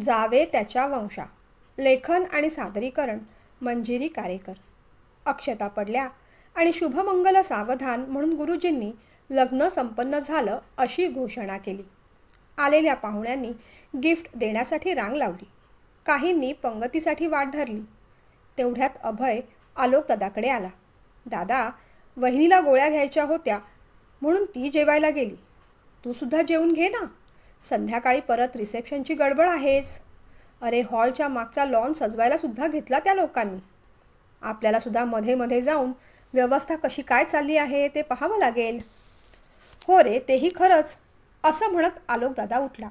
जावे त्याच्या वंशा. लेखन आणि सादरीकरण मंजिरी कारेकर. अक्षता पडल्या आणि शुभमंगल सावधान म्हणून गुरुजींनी लग्न संपन्न झालं अशी घोषणा केली. आलेल्या पाहुण्यांनी गिफ्ट देण्यासाठी रांग लावली. काहींनी पंगतीसाठी वाट धरली. तेवढ्यात अभय आलोक दादाकडे आला. दादा वहिनीला गोळ्या घ्यायच्या होत्या म्हणून ती जेवायला गेली. तू सुद्धा जेवून घे ना. संध्याकाळी परत रिसेप्शनची गडबड आहेच. अरे हॉलच्या मागचा लॉन सजवायला सुद्धा घेतला त्या लोकांनी. आपल्याला सुद्धा मध्ये मध्ये जाऊन व्यवस्था कशी काय चालली आहे ते पाहावं लागेल. हो रे तेही खरंच असं म्हणत आलोक दादा उठला.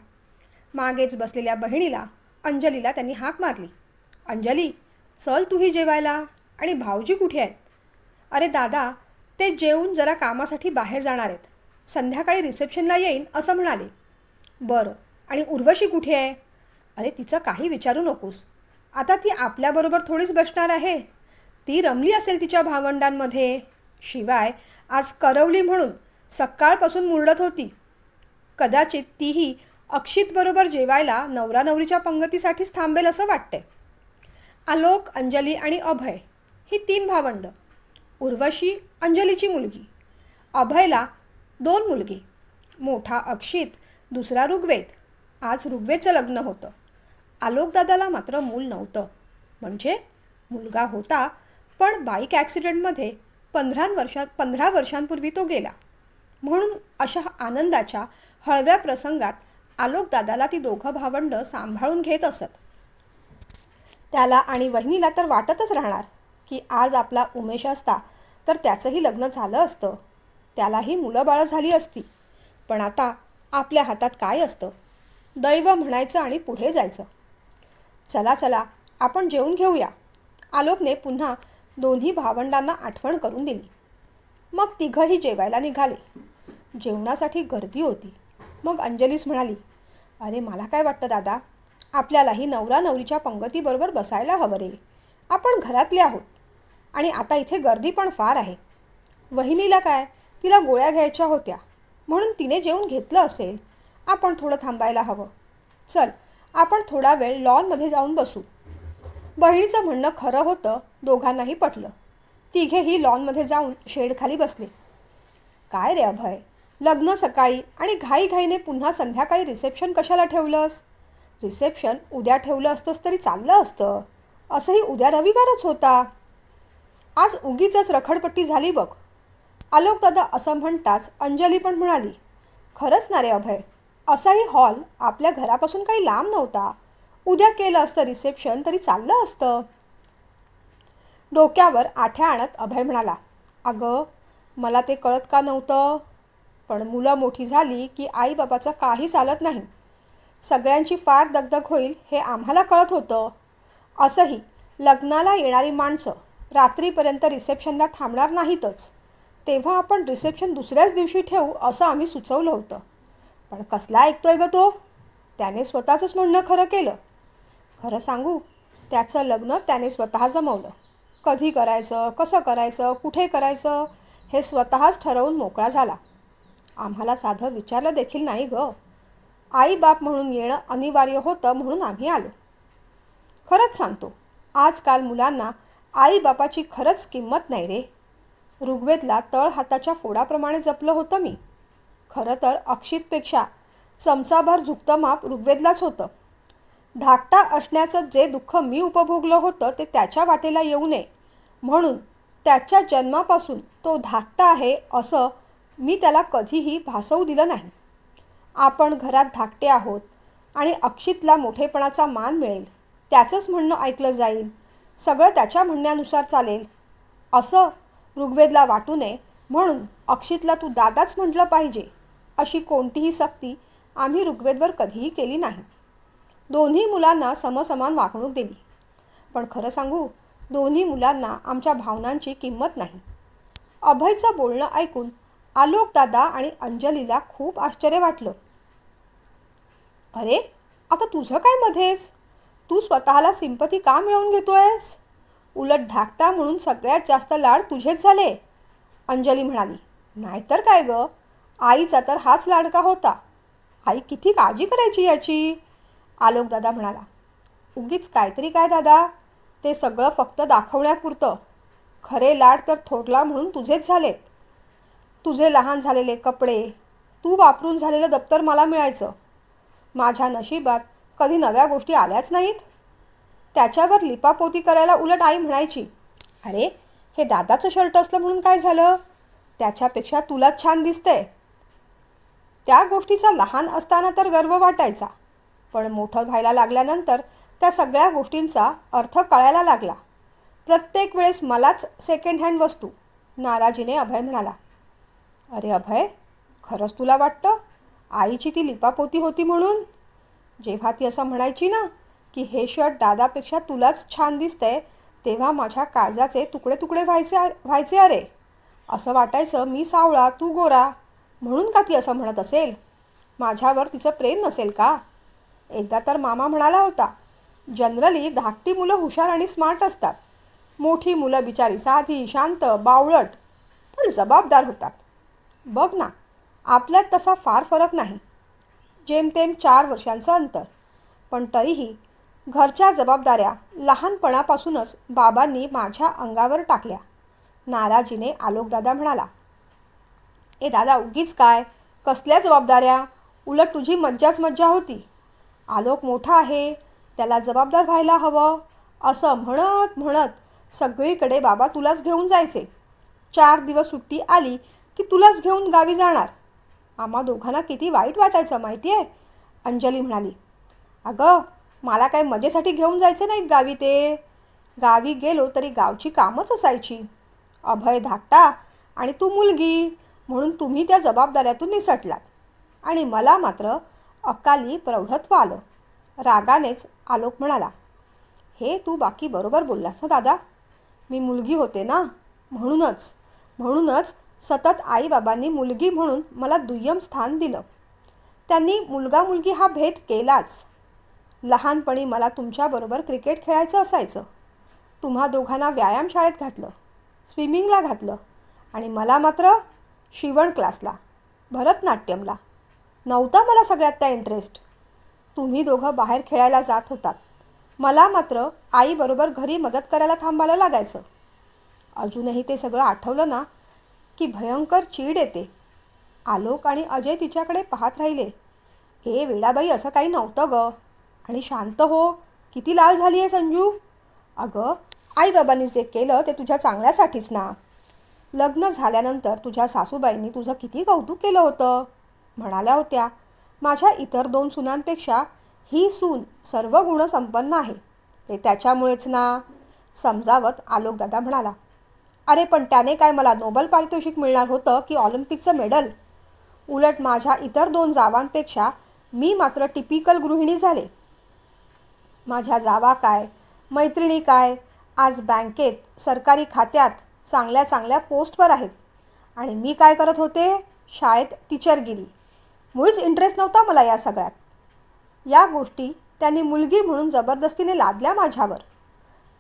मागेच बसलेल्या बहिणीला अंजलीला त्यांनी हाक मारली. अंजली चल तूही जेवायला. आणि भाऊजी कुठे आहेत? अरे दादा ते जेवून जरा कामासाठी बाहेर जाणार आहेत. संध्याकाळी रिसेप्शनला येईन असं म्हणाले. बरं. आणि उर्वशी कुठे आहे? अरे तिचं काही विचारू नकोस. आता ती आपल्याबरोबर थोडीच बसणार आहे. ती रमली असेल तिच्या भावंडांमध्ये. शिवाय आज करवली म्हणून सकाळपासून मुरडत होती. कदाचित तीही अक्षितबरोबर जेवायला नवरा नवरीच्या पंगतीसाठीच थांबेल असं वाटतंय. आलोक अंजली आणि अभय ही तीन भावंड. उर्वशी अंजलीची मुलगी. अभयला दोन मुलगी. मोठा अक्षित दुसरा ऋग्वेद. आज ऋग्वेदचं लग्न होतं. आलोकदादाला मात्र मूल नव्हतं. म्हणजे मुलगा होता पण बाईक ॲक्सिडेंटमध्ये पंधरा वर्षात पंधरा वर्षांपूर्वी तो गेला. म्हणून अशा आनंदाच्या हळव्या प्रसंगात आलोकदादाला ती दोघं भावंड सांभाळून घेत असत. त्याला आणि वहिनीला तर वाटतच राहणार की आज आपला उमेश असता तर त्याचंही लग्न झालं असतं. त्यालाही मुलं बाळं झाली असती. पण आता आपल्या हातात काय असतं? दैव म्हणायचं आणि पुढे जायचं. चला चला आपण जेवून घेऊया. आलोकने पुन्हा दोन्ही भावंडांना आठवण करून दिली. मग तिघंही जेवायला निघाले. जेवणासाठी गर्दी होती. मग अंजलीस म्हणाली अरे मला काय वाटतं दादा? आपल्यालाही नवरा नवरीच्या पंगतीबरोबर बसायला हवं रे. आपण घरातले आहोत. आणि आता इथे गर्दी पण फार आहे. वहिनीला काय? तिला गोळ्या घ्यायच्या होत्या. म्हणून तिने जेवून घेतलं असेल. आपण थोडं थांबायला हवं. चल आपण थोडा वेळ लॉनमध्ये जाऊन बसू. बहिणीचं म्हणणं खरं होतं दोघांनाही पटलं. तिघेही लॉनमध्ये जाऊन शेडखाली बसले. काय रे अभय? लग्न सकाळी आणि घाईघाईने पुन्हा संध्याकाळी रिसेप्शन कशाला ठेवलंस? रिसेप्शन उद्या ठेवलं असतंस तरी चाललं असतं. असंही उद्या रविवारच होता. आज उगीच रखडपट्टी झाली बघ. आलोक दादा असं म्हणताच अंजली पण म्हणाली खरंच ना रे अभय असाही हॉल आपल्या घरापासून काही लांब नव्हता. उद्या केलं असतं रिसेप्शन तरी चाललं असतं. डोक्यावर आठ्या आणत अभय म्हणाला अगं मला ते कळत का नव्हतं? पण मुलं मोठी झाली की आईबाबाचं काही चालत नाही. सगळ्यांची फार दगदग होईल हे आम्हाला कळत होतं. असंही लग्नाला येणारी माणसं रात्रीपर्यंत रिसेप्शनला थांबणार नाहीतच. तेव्हा आपण रिसेप्शन दुसऱ्याच दिवशी ठेवू असं आम्ही सुचवलं होतं. पण कसला ऐकतोय ग तो? त्याने स्वतःचंच म्हणणं खरं केलं. खरं सांगू त्याचं लग्न त्याने स्वतः जमवलं. कधी करायचं कसं करायचं कुठे करायचं हे स्वतःच ठरवून मोकळा झाला. आम्हाला साधं विचारलं देखील नाही ग. आई बाप म्हणून येणं अनिवार्य होतं म्हणून आम्ही आलो. खरंच सांगतो आजकाल मुलांना आई बापाची खरंच किंमत नाही रे. ऋग्वेदला तळ हाताच्या फोडाप्रमाणे जपलं होतं मी. खरं तर अक्षितपेक्षा चमचाभर झुकतं माप ऋग्वेदलाच होतं. धाकटा असण्याचं जे दुःख मी उपभोगलं होतं ते त्याच्या वाटेला येऊ नये. म्हणून त्याच्या जन्मापासून तो धाकटा आहे असं मी त्याला कधीही भासवू दिलं नाही. आपण घरात धाकटे आहोत आणि अक्षितला मोठेपणाचा मान मिळेल. त्याचंच म्हणणं ऐकलं जाईल. सगळं त्याच्या म्हणण्यानुसार चालेल. असं ऋग्वेदला वाटू नये. म्हणून अक्षितला तू दादाच म्हटलं पाहिजे अशी कोणतीही सक्ती आम्ही ऋग्वेदवर कधीही केली नाही. दोन्ही मुलांना समसमान वागणूक दिली. पण खरं सांगू दोन्ही मुलांना आमच्या भावनांची किंमत नाही. अभयचं बोलणं ऐकून आलोक दादा आणि अंजलीला खूप आश्चर्य वाटलं. अरे आता तुझं काय मध्येच? तू स्वतःला सिंपती का मिळवून घेतोयस? उलट धाकटा म्हणून सगळ्यात जास्त लाड तुझेच झाले. अंजली म्हणाली नाहीतर काय ग? आईचा तर हाच लाडका होता. आई किती काळजी करायची याची? आलोक दादा म्हणाला उगीच काहीतरी काय दादा? ते सगळं फक्त दाखवण्यापुरतं. खरे लाड तर थोरला म्हणून तुझेच झालेत. तुझे लहान झालेले कपडे तू वापरून झालेलं दप्तर मला मिळायचं. माझ्या नशिबात कधी नव्या गोष्टी आल्याच नाहीत. त्याच्यावर लिपापोती करायला उलट आई म्हणायची अरे हे दादाचं शर्ट असलं म्हणून काय झालं? त्याच्यापेक्षा तुलाच छान दिसतंय. त्या गोष्टीचा लहान असताना तर गर्व वाटायचा पण मोठं व्हायला लागल्यानंतर त्या सगळ्या गोष्टींचा अर्थ कळायला लागला. प्रत्येक वेळेस मलाच सेकंड हँड वस्तू नाराजीने अभय म्हणाला अरे अभय खरंच तुला वाटतं आईची ती लिपापोती होती म्हणून? जेव्हा ती असं म्हणायची ना की हे शर्ट दादापेक्षा तुलाच छान दिसतंय तेव्हा माझ्या काळजाचे तुकडे तुकडे व्हायचे व्हायचे अरे. असं वाटायचं मी सावळा तू गोरा. म्हणून का ती असं म्हणत असेल? माझ्यावर तिचं प्रेम नसेल का? एकदा तर मामा म्हणाला होता जनरली धाकटी मुलं हुशार आणि स्मार्ट असतात. मोठी मुलं बिचारी साधी शांत बावळट पण जबाबदार होतात. बघ ना आपल्यात तसा फार फरक नाही. जेमतेम चार वर्षांचं अंतर. पण तरीही घरच्या जबाबदाऱ्या लहानपणापासूनच बाबांनी माझ्या अंगावर टाकल्या. नाराजीने आलोकदादा म्हणाला ए दादा उगीच काय? कसल्या जबाबदाऱ्या? उलट तुझी मज्जाच मज्जा होती. आलोक मोठा आहे त्याला जबाबदार व्हायला हवं. असं म्हणत म्हणत सगळीकडे बाबा तुलाच घेऊन जायचे. चार दिवस सुट्टी आली की तुलाच घेऊन गावी जाणार. आम्हा दोघांना किती वाईट वाटायचं माहिती आहे अंजली म्हणाली अगं मला काय मजेसाठी घेऊन जायचे नाहीत गावी ते? गावी गेलो तरी गावची कामच असायची. अभय धाकटा आणि तू मुलगी म्हणून तुम्ही त्या जबाबदाऱ्यातून निसटलात. आणि मला मात्र अकाली प्रौढत्व आलं. रागानेच आलोक म्हणाला हे तू बाकी बरोबर बोललास ना दादा? मी मुलगी होते ना? म्हणूनच म्हणूनच सतत आईबाबांनी मुलगी म्हणून मला दुय्यम स्थान दिलं. त्यांनी मुलगा मुलगी हा भेद केलाच. लहानपणी मला तुमच्याबरोबर क्रिकेट खेळायचं असायचं. तुम्हा दोघांना व्यायामशाळेत घातलं स्विमिंगला घातलं आणि मला मात्र शिवण क्लासला भरतनाट्यमला. नव्हता मला सगळ्यात त्या इंटरेस्ट तुम्ही दोघं बाहेर खेळायला जात होतात. मला मात्र आईबरोबर घरी मदत करायला थांबायला लागायचं. अजूनही ते सगळं आठवलं ना की भयंकर चीड येते. आलोक आणि अजय तिच्याकडे पाहत राहिले. ए वेडाबाई असं काही नव्हतं गं. आणि शांत हो. किती लाल झाली आहे संजू? अगं आईबाबांनी जे केलं ते तुझ्या चांगल्यासाठीच ना. लग्न झाल्यानंतर तुझ्या सासूबाईंनी तुझं किती कौतुक केलं होतं? म्हणाल्या होत्या माझ्या इतर दोन सुनांपेक्षा ही सून सर्व गुणसंपन्न आहे. ते त्याच्यामुळेच ना. समजावत आलोकदादा म्हणाला अरे पण त्याने काय मला नोबल पारितोषिक मिळणार होतं की ऑलिम्पिकचं मेडल? उलट माझ्या इतर दोन जावांपेक्षा मी मात्र टिपिकल गृहिणी झाले. माझ्या जावा काय? मैत्रिणी काय? आज बँकेत सरकारी खात्यात चांगल्या चांगल्या पोस्टवर आहेत. आणि मी काय करत होते? शाळेत टीचरगिरी मुळीच इंटरेस्ट नव्हता मला या सगळ्यात. या गोष्टी त्यांनी मुलगी म्हणून जबरदस्तीने लादल्या माझ्यावर.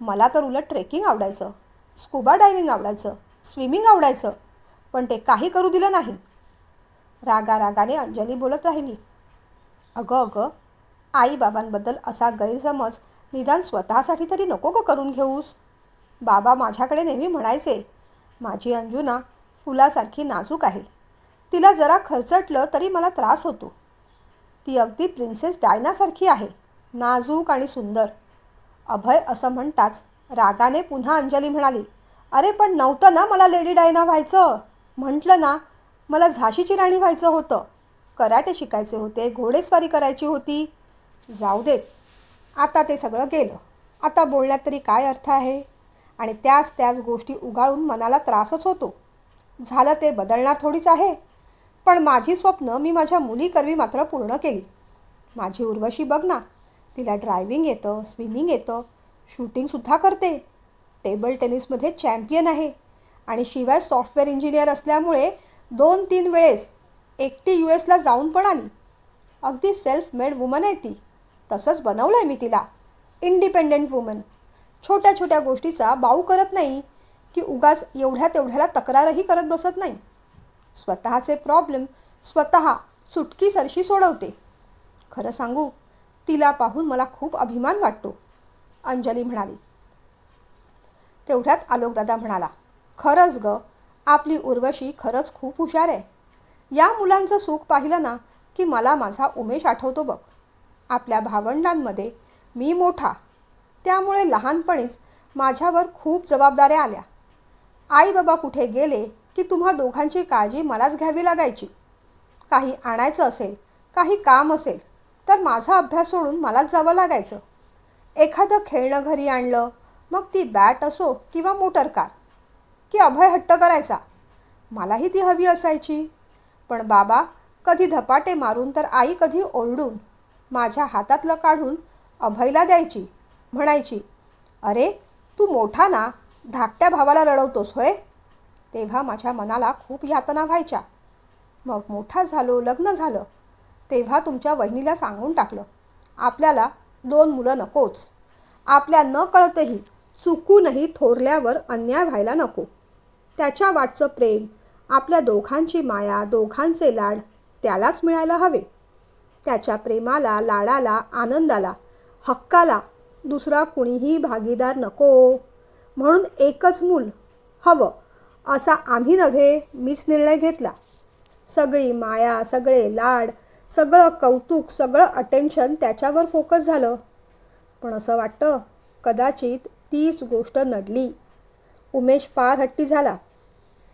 मला तर उलट ट्रेकिंग आवडायचं स्कुबा डायव्हिंग आवडायचं स्विमिंग आवडायचं पण ते काही करू दिलं नाही. रागा रागाने अंजली बोलत राहिली. अगं अगं आईबाबांबद्दल असा गैरसमज निदान स्वतःसाठी तरी नको का करून घेऊस. बाबा माझ्याकडे नेहमी म्हणायचे माझी अंजुना फुलासारखी नाजूक आहे. तिला जरा खरचटलं तरी मला त्रास होतो. ती अगदी प्रिन्सेस डायनासारखी आहे नाजूक आणि सुंदर. अभय असं म्हणताच रागाने पुन्हा अंजली म्हणाली अरे पण नव्हतं ना मला लेडी डायना व्हायचं? म्हटलं ना मला झाशीची राणी व्हायचं होतं. कराटे शिकायचे होते घोडेस्वारी करायची होती. जाऊ देत आता ते सगळं गेलं. आता बोलण्यात तरी काय अर्थ आहे? आणि त्याच त्याच गोष्टी उगाळून मनाला त्रासच होतो. झालं ते बदलणार थोडीच आहे. पण माझी स्वप्न मी माझ्या मुलीकरवी मात्र पूर्ण केली. माझी उर्वशी बघ ना. तिला ड्रायव्हिंग येतं स्विमिंग येतं शूटिंगसुद्धा करते. टेबल टेनिसमध्ये चॅम्पियन आहे. आणि शिवाय सॉफ्टवेअर इंजिनियर असल्यामुळे दोन तीन वेळेस एकटी यू एसला जाऊन पण आली. अगदी सेल्फ मेड वुमन आहे ती. तसंच बनवलं आहे मी तिला. इंडिपेंडेंट वुमन छोट्या छोट्या गोष्टीचा बाऊ करत नाही की उगाच एवढ्या तेवढ्याला तक्रारही करत बसत नाही. स्वतःचे प्रॉब्लेम स्वतः चुटकीसरशी सोडवते. खरं सांगू तिला पाहून मला खूप अभिमान वाटतो अंजली म्हणाली. तेवढ्यात आलोकदादा म्हणाला खरंच ग आपली उर्वशी खरंच खूप हुशार आहे. या मुलांचं सुख पाहिलं ना की मला माझा उमेश आठवतो बघ. आपल्या भावंडांमध्ये मी मोठा. त्यामुळे लहानपणीच माझ्यावर खूप जबाबदाऱ्या आल्या. आई बाबा कुठे गेले की तुम्हा दोघांची काळजी मलाच घ्यावी लागायची? काही आणायचं असेल काही काम असेल तर माझा अभ्यास सोडून मलाच जावं लागायचं. एखादं खेळणं घरी आणलं मग ती बॅट असो किंवा मोटर कार की अभय हट्ट करायचा. मलाही ती हवी असायची. पण बाबा कधी धपाटे मारून तर आई कधी ओरडून माझ्या हातातलं काढून अभयला द्यायची म्हणायची अरे तू मोठा ना धाकट्या भावाला रडवतोस होय? तेव्हा माझ्या मनाला खूप यातना व्हायच्या. मग मोठा झालो लग्न झालं तेव्हा तुमच्या वहिनीला सांगून टाकलं आपल्याला दोन मुलं नकोच. आपल्या न कळतही चुकूनही थोरल्यावर अन्याय व्हायला नको. त्याच्या वाटचं प्रेम आपल्या दोघांची माया दोघांचे लाड त्यालाच मिळायला हवे. त्याच्या प्रेमाला लाडाला आनंदाला हक्काला दुसरा कुणीही भागीदार नको. म्हणून एकच मूल हवं असा आम्ही नव्हे मीच निर्णय घेतला. सगळी माया सगळे लाड सगळं कौतुक सगळं अटेन्शन त्याच्यावर फोकस झालं. पण असं वाटतं कदाचित तीच गोष्ट नडली. उमेश फार हट्टी झाला.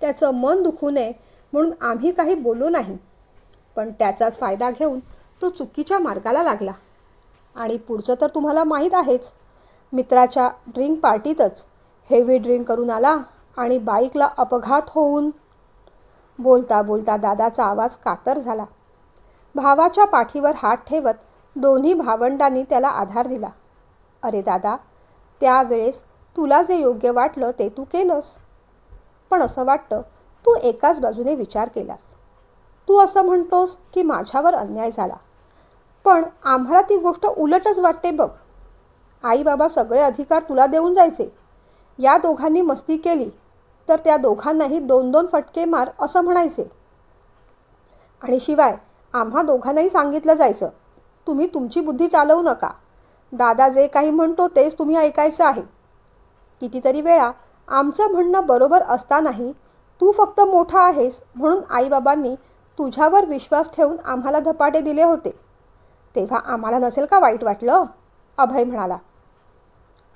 त्याचं मन दुखू नये म्हणून आम्ही काही बोलू नाही. पण त्याचाच फायदा घेऊन तो चुकीच्या मार्गाला लागला. आणि पुढचं तर तुम्हाला माहीत आहेच. मित्राच्या ड्रिंक पार्टीतच हेवी ड्रिंक करून आला आणि बाईकला अपघात होऊन बोलता बोलता दादाचा आवाज कातर झाला. भावाच्या पाठीवर हात ठेवत दोन्ही भावंडांनी त्याला आधार दिला. अरे दादा त्यावेळेस तुला जे योग्य वाटलं ते तू केलंस. पण असं वाटतं तू एकाच बाजूने विचार केलास. तू असं म्हणतोस की माझ्यावर अन्याय झाला. पण आम्हाला ती गोष्ट उलटच वाटते बघ. आई बाबा सगळे अधिकार तुला देऊन जायचे. या दोघांनी मस्ती केली तर त्या दोघांनाही दोन दोन फटके मार असं म्हणायचे. आणि शिवाय आम्हा दोघांनाही सांगितलं जायचं तुम्ही तुमची बुद्धी चालवू नका. दादा जे काही म्हणतो तेच तुम्ही ऐकायचं आहे. कितीतरी वेळा आमचं म्हणणं बरोबर असतानाही तू फक्त मोठा आहेस म्हणून आईबाबांनी तुझ्यावर विश्वास ठेवून आम्हाला धपाटे दिले होते. तेव्हा आम्हाला नसेल का वाईट वाटलं? अभय म्हणाला.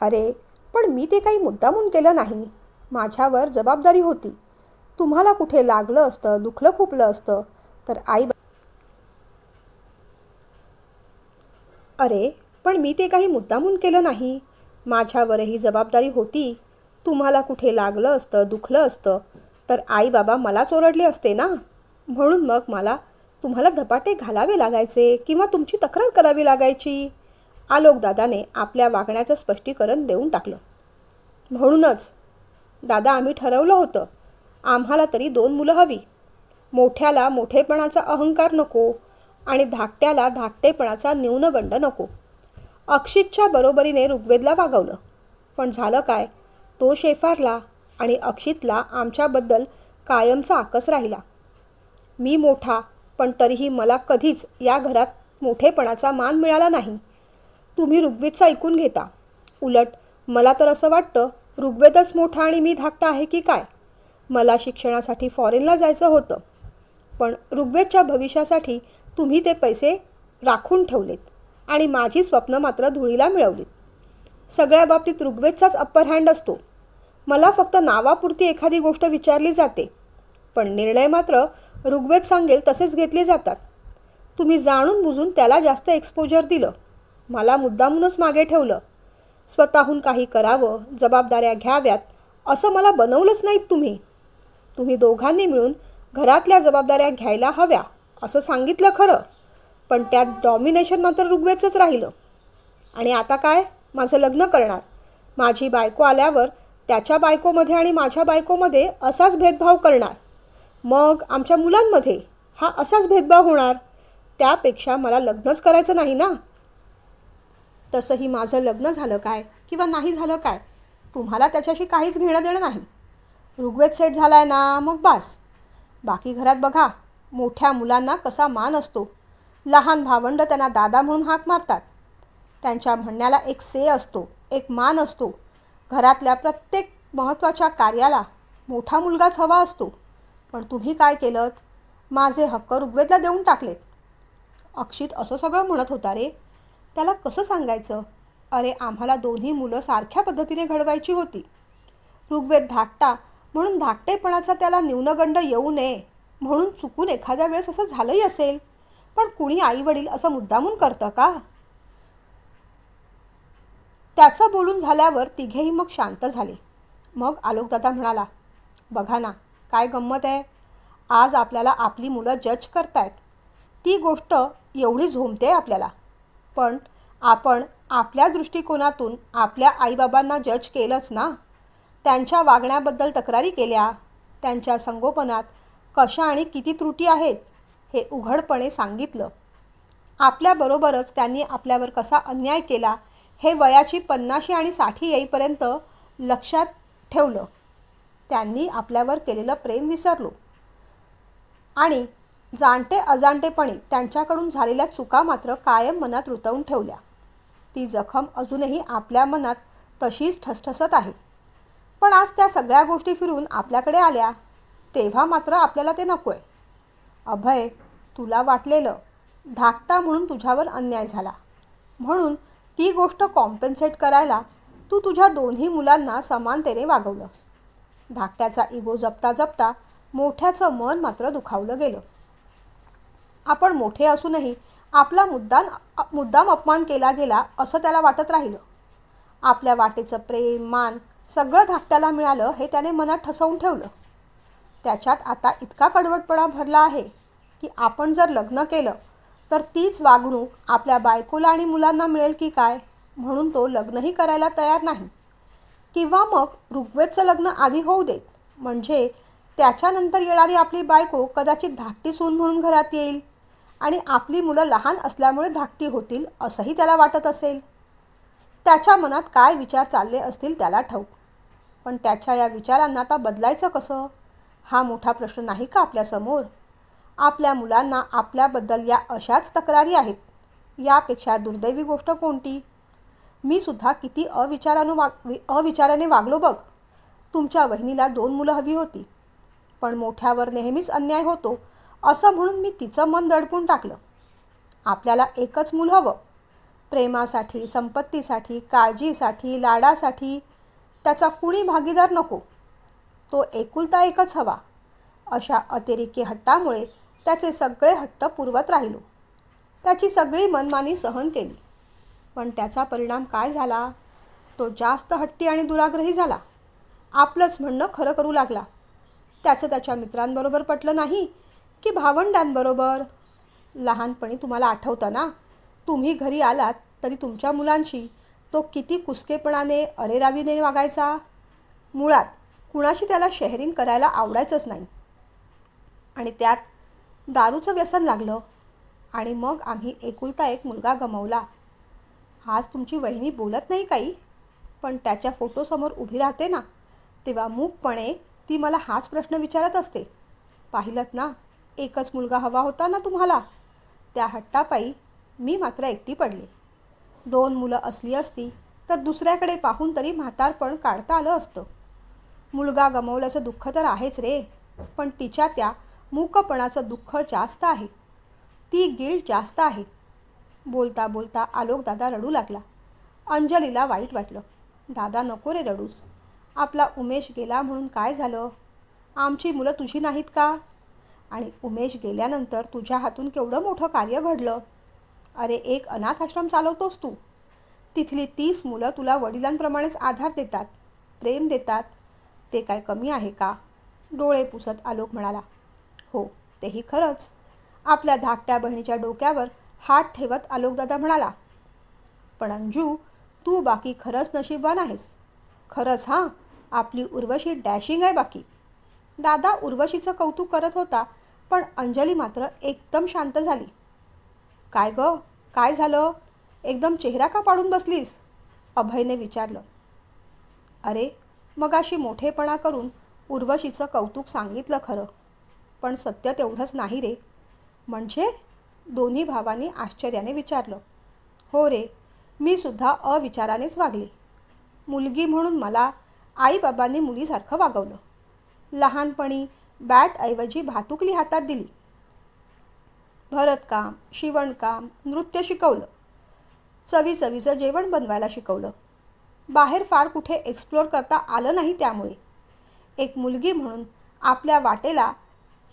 अरे पण मी ते काही मुद्दामून केलं नाही. माझ्यावर जबाबदारी होती. तुम्हाला कुठे लागलं असतं दुखलं खुपलं असतं तर आई अरे पण मी ते काही मुद्दामून केलं नाही. माझ्यावरही जबाबदारी होती. तुम्हाला कुठे लागलं असतं दुखलं असतं तर आई बाबा मलाच ओरडले असते ना? म्हणून मग मला तुम्हाला धपाटे घालावे लागायचे किंवा तुमची तक्रार करावी लागायची? आलोकदादाने आपल्या वागण्याचं स्पष्टीकरण देऊन टाकलं. म्हणूनच दादा आम्ही ठरवलं होतं आम्हाला तरी दोन मुलं हवी. मोठ्याला मोठेपणाचा अहंकार नको आणि धाकट्याला धाकटेपणाचा न्यूनगंड नको. अक्षितच्या बरोबरीने ऋग्वेदला वागवलं. पण झालं काय? तो शेफारला आणि अक्षितला आमच्याबद्दल कायमचा आकस राहिला. मी मोठा पण तरीही मला कधीच या घरात मोठेपणाचा मान मिळाला नाही. तुम्ही ऋग्वेदचं ऐकून घेता. उलट मला तर असं वाटतं ऋग्वेदच मोठा आणि मी धाकटा आहे की काय? मला शिक्षणासाठी फॉरेनला जायचं होतं. पण ऋग्वेदच्या भविष्यासाठी तुम्ही ते पैसे राखून ठेवलेत आणि माझी स्वप्न मात्र धुळीला मिळवलीत. सगळ्या बाबतीत ऋग्वेदचाच अप्पर हँड असतो. मला फक्त नावापुरती एखादी गोष्ट विचारली जाते. पण निर्णय मात्र ऋग्वेद सांगेल तसेच घेतले जातात. तुम्ही जाणून बुजून त्याला जास्त एक्सपोजर दिलं. मला मुद्दामूनच मागे ठेवलं. स्वतःहून काही करावं जबाबदाऱ्या घ्याव्यात असं मला बनवलंच नाहीत तुम्ही. तुम्ही दोघांनी मिळून घरातल्या जबाबदाऱ्या घ्यायला हव्या असं सांगितलं खरं. पण त्यात डॉमिनेशन मात्र ऋग्वेदचंच राहिलं. आणि आता काय? माझं लग्न करणार. माझी बायको आल्यावर त्याच्या बायकोमध्ये आणि माझ्या बायकोमध्ये असाच भेदभाव करणार. मग आमच्या मुलांमध्ये हा असाच भेदभाव होणार? त्यापेक्षा मला लग्नच करायचं नाही ना? तसंही माझं लग्न झालं काय किंवा नाही झालं काय? तुम्हाला त्याच्याशी काहीच घेणं देणं नाही. ऋग्वेद सेट झाला आहे ना मग बास. बाकी घरात बघा मोठ्या मुलांना कसा मान असतो. लहान भावंड त्यांना दादा म्हणून हाक मारतात. त्यांच्या म्हणण्याला एक से असतो एक मान असतो. घरातल्या प्रत्येक महत्त्वाच्या कार्याला मोठा मुलगाच हवा असतो. पण तुम्ही काय केलं माझे हक्क ऋग्वेदला देऊन टाकलेत. अक्षित असं सगळं म्हणत होता रे. त्याला कसं सांगायचं? अरे आम्हाला दोन्ही मुलं सारख्या पद्धतीने घडवायची होती. ऋग्वेद धाकटा म्हणून धाकटेपणाचा त्याला न्यूनगंड येऊ नये म्हणून चुकून एखाद्या वेळेस असं झालंही असेल. पण कुणी आईवडील असं मुद्दामून करतं का? त्याचं बोलून झाल्यावर तिघेही मग शांत झाले. मग आलोकदादा म्हणाला बघा ना काय गंमत आहे? आज आपल्याला आपली मुलं जज करतायत. ती गोष्ट एवढी झोमते आपल्याला. पण आपण आपल्या दृष्टिकोनातून आपल्या आईबाबांना जज केलंच ना? त्यांच्या वागण्याबद्दल तक्रारी केल्या? त्यांच्या संगोपनात कशा आणि किती त्रुटी आहेत? हे उघडपणे सांगितलं. आपल्याबरोबरच त्यांनी आपल्यावर कसा अन्याय केला हे वयाची पन्नाशी आणि साठी येईपर्यंत लक्षात ठेवलं. त्यांनी आपल्यावर केलेलं प्रेम विसरलो. आणि जाणते अजाणतेपणी त्यांच्याकडून झालेल्या चुका मात्र कायम मनात रुतवून ठेवल्या. ती जखम अजूनही आपल्या मनात तशीच ठसठसत आहे. पण आज त्या सगळ्या गोष्टी फिरून आपल्याकडे आल्या तेव्हा मात्र आपल्याला ते नको आहे अभय तुला वाटलेलं धाकटा म्हणून तुझ्यावर अन्याय झाला. म्हणून ती गोष्ट कॉम्पेन्सेट करायला तू तुझ्या दोन्ही मुलांना समानतेने वागवलंस. धाकट्याचा इगो जपता जपता मोठ्याचं मन मात्र दुखावलं गेलं. आपण मोठे असूनही आपला मुद्दाम मुद्दाम अपमान केला गेला असं त्याला वाटत राहिलं. आपल्या वाटेचं प्रेम मान सगळं धाकट्याला मिळालं हे त्याने मनात ठसवून ठेवलं. त्याच्यात आता इतका कडवटपणा भरला आहे की आपण जर लग्न केलं तर तीच वागणूक आपल्या बायकोला आणि मुलांना मिळेल की काय? म्हणून तो लग्नही करायला तयार नाही. किंवा मग ऋग्वेदचं लग्न आधी होऊ देत. म्हणजे त्याच्यानंतर येणारी आपली बायको कदाचित धाकटी सून म्हणून घरात येईल आणि आपली मुलं लहान असल्यामुळे धाकटी होतील असंही त्याला वाटत असेल. त्याच्या मनात काय विचार चालले असतील त्याला ठाऊक. पण त्याच्या या विचारांना आता बदलायचं कसं? हा मोठा प्रश्न नाही का आपल्यासमोर आपल्या मुलांना आपल्याबद्दल या अशाच तक्रारी आहेत. यापेक्षा दुर्दैवी गोष्ट कोणती? मी सुद्धा किती अविचारानं वाग अविचाराने वागलो बघ. तुमच्या वहिनीला दोन मुलं हवी होती. पण मोठ्यावर नेहमीच अन्याय होतो असं म्हणून मी तिचं मन दडपून टाकलं. आपल्याला एकच मूल हवं. प्रेमासाठी संपत्तीसाठी काळजीसाठी लाडासाठी त्याचा कुणी भागीदार नको. तो एकुलता एकच हवा. अशा अतिरेकी हट्टामुळे त्याचे सगळे हट्ट पुरवत राहिलो. त्याची सगळी मनमानी सहन केली. पण त्याचा परिणाम काय झाला? तो जास्त हट्टी आणि दुराग्रही झाला. आपलंच म्हणणं खरं करू लागला. त्याचं त्याच्या मित्रांबरोबर पटलं नाही की भावंडांबरोबर? लहानपणी तुम्हाला आठवतं ना? तुम्ही घरी आलात तरी तुमच्या मुलांशी तो किती कुसकेपणाने अरेरावीने वागायचा? मुळात कुणाशी त्याला शेअरिंग करायला आवडायचंच नाही. आणि त्यात दारूचं व्यसन लागलं. आणि मग आम्ही एकुलता एक मुलगा गमावला. आज तुमची वहिनी बोलत नाही काही पण त्याच्या फोटोसमोर उभी राहते ना तेव्हा मूकपणे ती मला हाच प्रश्न विचारत असते. पाहिलत ना एकच मुलगा हवा होता ना तुम्हाला? त्या हट्टापायी मी मात्र एकटी पडले. दोन मुलं असली असती तर दुसऱ्याकडे पाहून तरी म्हातारपण काढता आलं असतं. मुलगा गमवल्याचं दुःख तर आहेच रे पण तिच्या त्या मूकपणाचं दुःख जास्त आहे. ती गिल्ट जास्त आहे. बोलता बोलता आलोक दादा रडू लागला. अंजलीला वाईट वाटलं. दादा नको रे रडूस. आपला उमेश गेला म्हणून काय झालं? आमची मुलं तुझी नाहीत का? आणि उमेश गेल्यानंतर तुझ्या हातून केवढं मोठं कार्य घडलं? अरे एक अनाथ आश्रम चालवतोस तू. तिथली तीस मुलं तुला वडिलांप्रमाणेच आधार देतात प्रेम देतात. ते काय कमी आहे का? डोळे पुसत आलोक म्हणाला. हो तेही खरंच. आपल्या धाकट्या बहिणीच्या डोक्यावर हात ठेवत आलोकदादा म्हणाला पण अंजू तू बाकी खरंच नशीबवान आहेस. खरंच हां आपली उर्वशी डॅशिंग आहे बाकी. दादा उर्वशीचं कौतुक करत होता पण अंजली मात्र एकदम शांत झाली. काय ग? काय झालं? एकदम चेहरा का पाडून बसलीस? अभयने विचारलं. अरे मग अशी मोठेपणा करून उर्वशीचं कौतुक सांगितलं खरं पण सत्य तेवढंच नाही रे. म्हणजे? दोन्ही भावांनी आश्चर्याने विचारलं. हो रे मी सुद्धा अविचारानेच वागले. मुलगी म्हणून मला आईबाबांनी मुलीसारखं वागवलं. लहानपणी बॅटऐवजी भातुकली हातात दिली. भरतकाम शिवणकाम नृत्य शिकवलं. चवी चवीचं जेवण बनवायला शिकवलं. बाहेर फार कुठे एक्सप्लोअर करता आलं नाही त्यामुळे. एक मुलगी म्हणून आपल्या वाटेला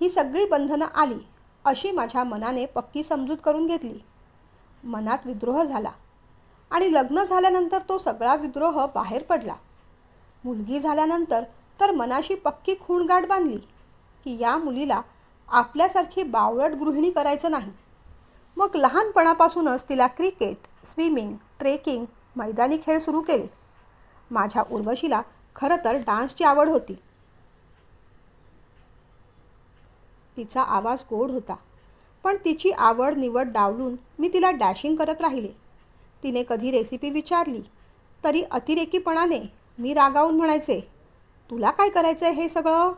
ही सगळी बंधनं आली. अशी माझ्या मनाने पक्की समजूत करून घेतली. मनात विद्रोह झाला. आणि लग्न झाल्यानंतर तो सगळा विद्रोह बाहेर पडला. मुलगी झाल्यानंतर तर मनाशी पक्की खूणगाठ बांधली की या मुलीला आपल्यासारखी बावळट गृहिणी करायचं नाही. मग लहानपणापासूनच तिला क्रिकेट स्विमिंग ट्रेकिंग मैदानी खेळ सुरू केले. माझ्या उर्वशीला खरं तर डान्सची आवड होती. तिचा आवाज गोड होता. पण तिची आवड निवड डावलून मी तिला डॅशिंग करत राहिले. तिने कधी रेसिपी विचारली तरी अतिरेकीपणाने मी रागावून म्हणायचे तुला काय करायचं आहे हे सगळं?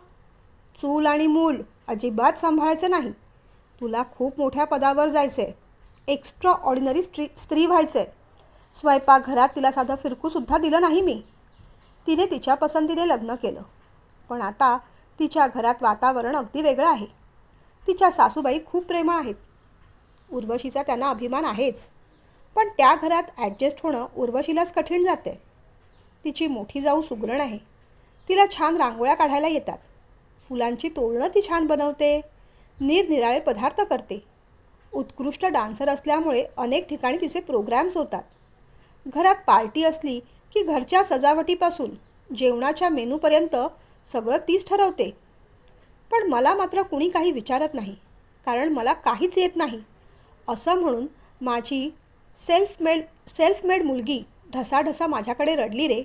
चूल आणि मूल अजिबात सांभाळायचं नाही. तुला खूप मोठ्या पदावर जायचं आहे एक्स्ट्रा ऑर्डिनरी स्त्री स्त्री व्हायचं आहे स्वयंपाकघरात तिला साधं फिरकूसुद्धा दिलं नाही मी. तिने तिच्या पसंतीने लग्न केलं. पण आता तिच्या घरात वातावरण अगदी वेगळं आहे. तिच्या सासूबाई खूप प्रेमळ आहेत. उर्वशीचा त्यांना अभिमान आहेच. पण त्या घरात ॲडजस्ट होणं उर्वशीलाच कठीण जाते तिची मोठी जाऊ सुगरण आहे. तिला छान रांगोळ्या काढायला येतात. फुलांची तोरणं ती छान बनवते. निरनिराळे पदार्थ करते. उत्कृष्ट डान्सर असल्यामुळे अनेक ठिकाणी तिचे प्रोग्रॅम्स होतात. घरात पार्टी असली की घरच्या सजावटीपासून जेवणाच्या मेनूपर्यंत सगळं तीच ठरवते. पण मला मात्र कुणी काही विचारत नाही कारण मला काहीच येत नाही. असं म्हणून माझी सेल्फ मेड सेल्फ मेड मुलगी ढसाढसा माझ्याकडे रडली रे.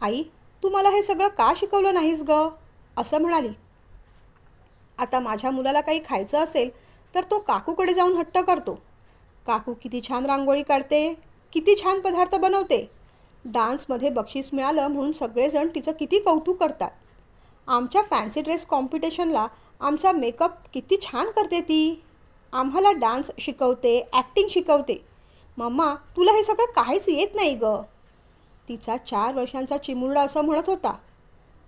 आई तू मला हे सगळं का शिकवलं नाहीस ग? असं म्हणाली. आता माझ्या मुलाला काही खायचं असेल तर तो काकूकडे जाऊन हट्ट करतो. काकू किती छान रांगोळी काढते किती छान पदार्थ बनवते. डान्समध्ये बक्षीस मिळालं म्हणून सगळेजण तिचं किती कौतुक करतात. आमच्या फॅन्सी ड्रेस कॉम्पिटिशनला आमचा मेकअप किती छान करते ती. आम्हाला डान्स शिकवते ॲक्टिंग शिकवते. मम्मा तुला हे सगळं काहीच येत नाही ग. तिचा चार वर्षांचा चिमुरडा असं म्हणत होता.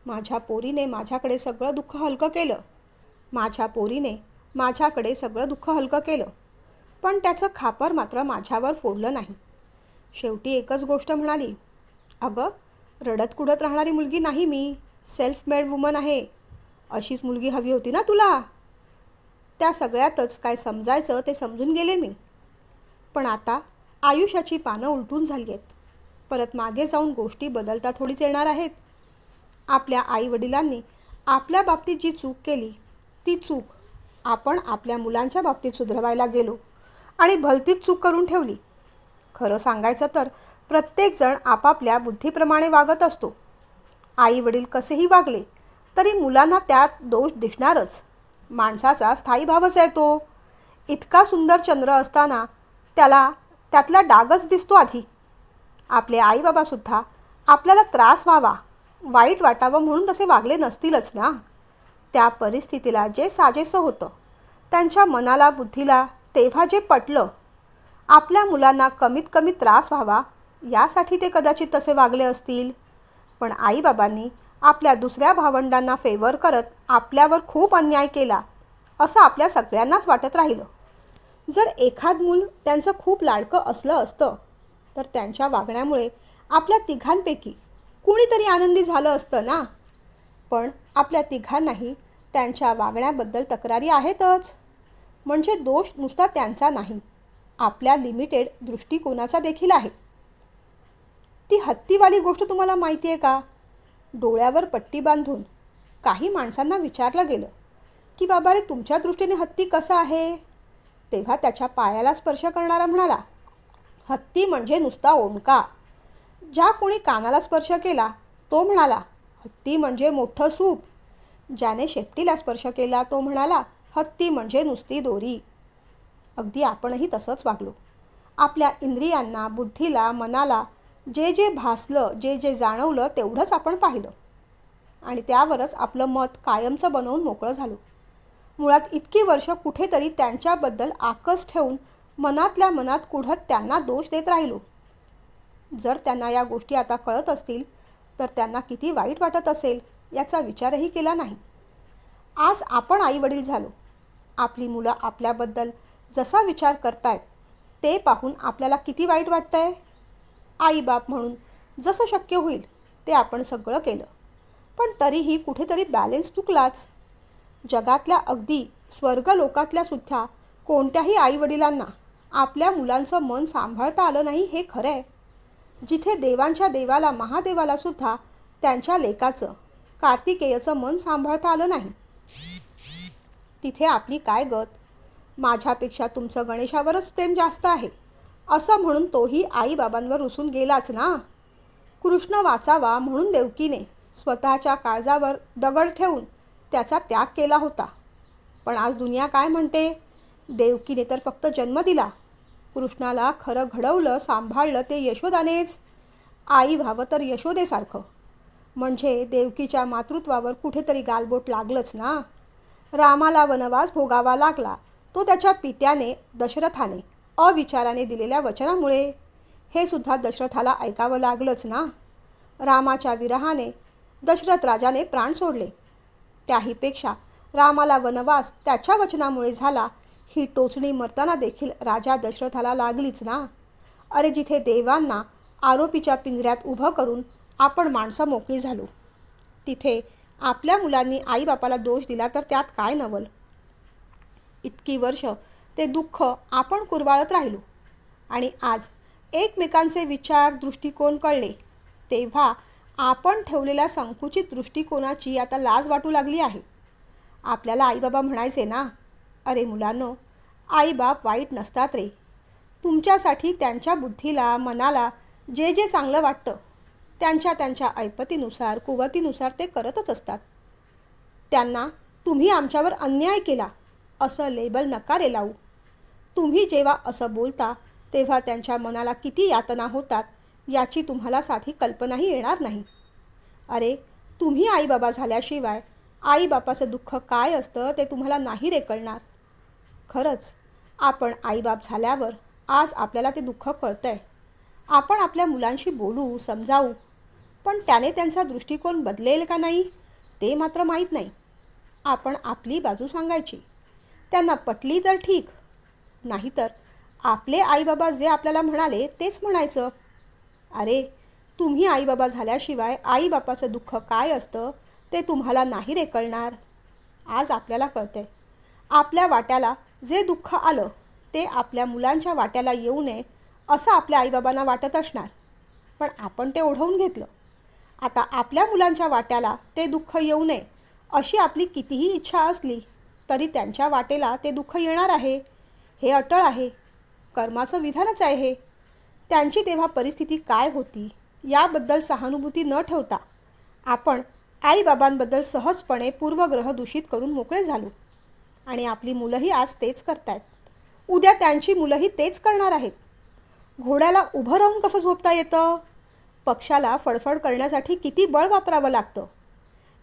माझ्या पोरीने माझ्याकडे सगळं दुःख हलकं केलं. माझ्या पोरीने माझ्याकडे सगळं दुःख हलकं केलं. पण त्याचं खापर मात्र माझ्यावर फोडलं नाही. शेवटी एकच गोष्ट म्हणाली अगं रडत कुडत राहणारी मुलगी नाही मी. सेल्फ मेड वुमन आहे. अशीच मुलगी हवी होती ना तुला? त्या सगळ्यातच काय समजायचं ते समजून गेले मी. पण आता आयुष्याची पानं उलटून झाली आहेत. परत मागे जाऊन गोष्टी बदलता थोडीच येणार आहेत. आपल्या आईवडिलांनी आपल्या बाबतीत जी चूक केली ती चूक आपण आपल्या मुलांच्या बाबतीत सुधरवायला गेलो आणि भलतीच चूक करून ठेवली. खरं सांगायचं तर प्रत्येकजण आपापल्या बुद्धीप्रमाणे वागत असतो. आई वडील कसेही वागले तरी मुलांना त्यात दोष दिसणारच. माणसाचा स्थायी भावच आहे तो. इतका सुंदर चंद्र असताना त्याला त्यातला डागच दिसतो आधी. आपले आईबाबासुद्धा आपल्याला त्रास व्हावा वाईट वाटावं म्हणून तसे वागले नसतीलच ना? त्या परिस्थितीला जे साजेसं होतं त्यांच्या मनाला बुद्धीला तेव्हा जे पटलं आपल्या मुलांना कमीत कमी त्रास व्हावा यासाठी ते कदाचित तसे वागले असतील. पण आईबाबांनी आपल्या दुसऱ्या भावंडांना फेवर करत आपल्यावर खूप अन्याय केला असं आपल्या सगळ्यांनाच वाटत राहिलं. जर एखाद मूल त्यांचं खूप लाडकं असलं असतं तर त्यांच्या वागण्यामुळे आपल्या तिघांपैकी कुणीतरी आनंदी झालं असतं ना? पण आपल्या तिघांनाही त्यांच्या वागण्याबद्दल तक्रारी आहेतच. म्हणजे दोष नुसता त्यांचा नाही आपल्या लिमिटेड दृष्टिकोनाचा देखील आहे. ती हत्तीवाली गोष्ट तुम्हाला माहिती आहे का? डोळ्यावर पट्टी बांधून काही माणसांना विचारलं गेलं की बाबा रे तुमच्या दृष्टीने हत्ती कसा आहे? तेव्हा त्याच्या पायाला स्पर्श करणारा म्हणाला हत्ती म्हणजे नुसता ओंडका. ज्या कोणी कानाला स्पर्श केला तो म्हणाला हत्ती म्हणजे मोठं सूप. ज्याने शेपटीला स्पर्श केला तो म्हणाला हत्ती म्हणजे नुसती दोरी. अगदी आपणही तसंच वागलो. आपल्या इंद्रियांना बुद्धीला मनाला जे जे भासलं जे जे जाणवलं तेवढंच आपण पाहिलं. आणि त्यावरच आपलं मत कायमचं बनवून मोकळं झालो. मुळात इतकी वर्ष कुठेतरी त्यांच्याबद्दल आकस ठेवून मनातल्या मनात कुढत त्यांना दोष देत राहिलो. जर त्यांना या गोष्टी आता कळत असतील तर त्यांना किती वाईट वाटत असेल याचा विचारही केला नाही. आज आपण आईवडील झालो. आपली मुलं आपल्याबद्दल जसा विचार करतायत ते पाहून आपल्याला किती वाईट वाटतंय? आईबाप म्हणून. जसं शक्य होईल ते आपण सगळं केलं. पण तरीही कुठेतरी बॅलेन्स चुकलाच. जगातल्या अगदी स्वर्ग लोकातल्या सुद्धा कोणत्याही आईवडिलांना आपल्या मुलांचं मन सांभाळता आलं नाही हे खरं आहे. जिथे देवांच्या देवाला महादेवाला सुद्धा त्यांच्या लेकाचं कार्तिकेयचं मन सांभाळता आलं नाही. तिथे आपली काय गत? माझ्यापेक्षा तुमचं गणेशावरच प्रेम जास्त आहे. असं म्हणून तोही आईबाबांवर रुसून गेलाच ना? कृष्ण वाचावा म्हणून देवकीने स्वतःच्या काळजावर दगड ठेवून त्याचा त्याग केला होता. पण आज दुनिया काय म्हणते? देवकीने तर फक्त जन्म दिला. कृष्णाला खरं घडवलं सांभाळलं ते यशोदानेच. आई व्हावं तर यशोदेसारखं. म्हणजे देवकीच्या मातृत्वावर कुठेतरी गालबोट लागलंच ना? रामाला वनवास भोगावा लागला तो त्याच्या पित्याने दशरथाने. अविचाराने दिलेल्या वचनामुळे. हे सुद्धा दशरथाला ऐकावं लागलंच ना. रामाच्या विरहाने दशरथ राजाने प्राण सोडले. त्याहीपेक्षा रामाला वनवास त्याच्या वचनामुळे झाला ही टोचणी मरताना देखील राजा दशरथाला लागलीच ना. अरे जिथे देवांना आरोपीच्या पिंजऱ्यात उभं करून आपण माणसं मोकळी झालो तिथे आपल्या मुलांनी आईबापाला दोष दिला तर त्यात काय नवल? इतकी वर्ष ते दुःख आपण कुरवाळत राहिलो. आणि आज एकमेकांचे विचार दृष्टिकोन कळले. तेव्हा आपण ठेवलेल्या संकुचित दृष्टिकोनाची आता लाज वाटू लागली आहे. आपल्याला आईबाबा म्हणायचे ना अरे मुलांनो आईबाप वाईट नसतात रे. तुमच्यासाठी त्यांच्या बुद्धीला मनाला जे जे चांगलं वाटतं त्यांच्या त्यांच्या ऐपतीनुसार कुवतीनुसार ते करतच असतात. त्यांना तुम्ही आमच्यावर अन्याय केला असं लेबल नकारे लावू. तुम्ही जेव्हा असं बोलता तेव्हा त्यांच्या मनाला किती यातना होतात याची तुम्हाला साधी कल्पनाही येणार नाही. अरे तुम्ही आईबाबा झाल्याशिवाय आईबापाचं दुःख काय असतं ते तुम्हाला नाही रे कळणार. खरंच आपण आईबाप झाल्यावर आज आपल्याला ते दुःख कळतंय. आपण आपल्या मुलांशी बोलू समजावू पण त्याने त्यांचा दृष्टिकोन बदलेल का नाही ते मात्र माहीत नाही. आपण आपली बाजू सांगायची. त्यांना पटली तर ठीक नाहीतर आपले आईबाबा जे आपल्याला म्हणाले तेच म्हणायचं. अरे तुम्ही आईबाबा झाल्याशिवाय आईबापाचं दुःख काय असतं ते तुम्हाला नाही रे कळणार. आज आपल्याला कळतंय. आपल्या वाट्याला जे दुःख आलं ते आपल्या मुलांच्या वाट्याला येऊ नये असं आपल्या आईबाबांना वाटत असणार. पण आपण ते ओढवून घेतलं. आता आपल्या मुलांच्या वाट्याला ते दुःख येऊ नये अशी आपली कितीही इच्छा असली तरी त्यांच्या वाटेला ते दुःख येणार आहे. हे अटळ आहे. कर्माचं विधानच आहे. हे त्यांची तेव्हा परिस्थिती काय होती याबद्दल सहानुभूती न ठेवता आपण आईबाबांबद्दल सहजपणे पूर्वग्रह दूषित करून मोकळे झालो. आणि आपली मुलंही आज तेच करतायत. उद्या त्यांची मुलंही तेच करणार आहेत. घोड्याला उभं राहून कसं झोपता येतं? पक्षाला फडफड करण्यासाठी किती बळ वापरावं लागतं?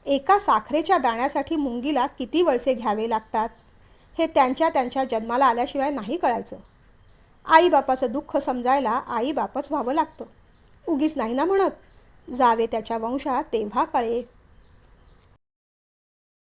एका साखरेच्या दाण्यासाठी मुंगीला किती वळसे घ्यावे लागतात? हे त्यांच्या त्यांच्या जन्माला आल्याशिवाय नाही कळायचं. आईबापाचं दुःख समजायला आईबापच व्हावं लागतं. उगीच नाही ना म्हणत? जावे त्याच्या वंशात तेव्हा कळे